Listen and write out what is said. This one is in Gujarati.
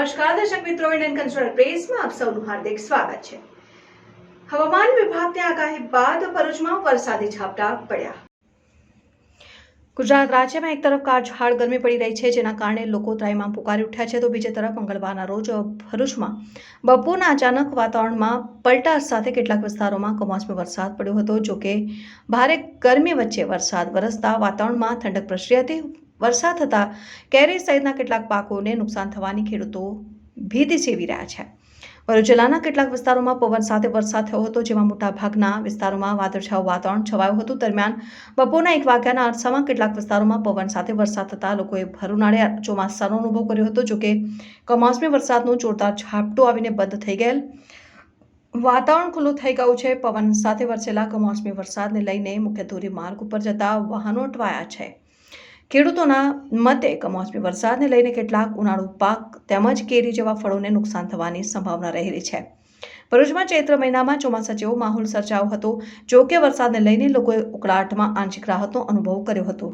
નમસ્કાર, દર્શક મિત્રો ઇન્ડિયન કલ્ચરલ પ્રેસમાં આપ સૌનું હાર્દિક સ્વાગત છે. હવામાન વિભાગની આગાહી બાદ ભરૂચમાં વરસાદી ઝાપટા પડ્યા. ગુજરાત રાજ્યમાં એક તરફ કાળઝાળ ગરમી પડી રહી છે, જેના કારણે લોકો ત્રાઈમાં પુકારી ઉઠ્યા છે, તો બીજી તરફ મંગળવારના રોજ ભરૂચમાં બપોરના અચાનક વાતાવરણમાં પલટા સાથે કેટલાક વિસ્તારોમાં કમોસમી વરસાદ પડ્યો હતો. જોકે, ભારે ગરમી વચ્ચે વરસાદ વરસતા વાતાવરણમાં ઠંડક પ્રસરી હતી. વરસાદ થતાં કેરી સહિતના કેટલાક પાકોને નુકસાન થવાની ખેડૂતો ભીતિ સેવી રહ્યા છે. ભરૂચ જિલ્લાના કેટલાક વિસ્તારોમાં પવન સાથે વરસાદ થયો હતો, જેમાં મોટાભાગના વિસ્તારોમાં વાદળછાયું વાતાવરણ છવાયું હતું. દરમિયાન બપોરના એક વાગ્યાના અરસામાં કેટલાક વિસ્તારોમાં પવન સાથે વરસાદ થતાં લોકોએ ભરૂનાળે ચોમાસાનો અનુભવ કર્યો હતો જોકે કમોસમી વરસાદનું જોરદાર ઝાપટું આવીને બંધ થઈ ગયેલ. વાતાવરણ ખુલ્લું થઈ ગયું છે. પવન સાથે વરસેલા કમોસમી વરસાદને લઈને મુખ્ય ધોરી માર્ગ ઉપર જતા વાહનો અટવાયા છે. ખેડૂતોના મતે કમોસમી વરસાદને લઈને કેટલાક ઉનાળુ પાક તેમજ કેરી જેવા ફળોને નુકસાન થવાની સંભાવના રહેલી છે. ભરૂચમાં ચૈત્ર મહિનામાં ચોમાસા જેવો માહોલ સર્જાયો હતો, જો કે વરસાદને લઈને લોકોએ ઉકળાટમાં આંશિક રાહતનો અનુભવ કર્યો હતો.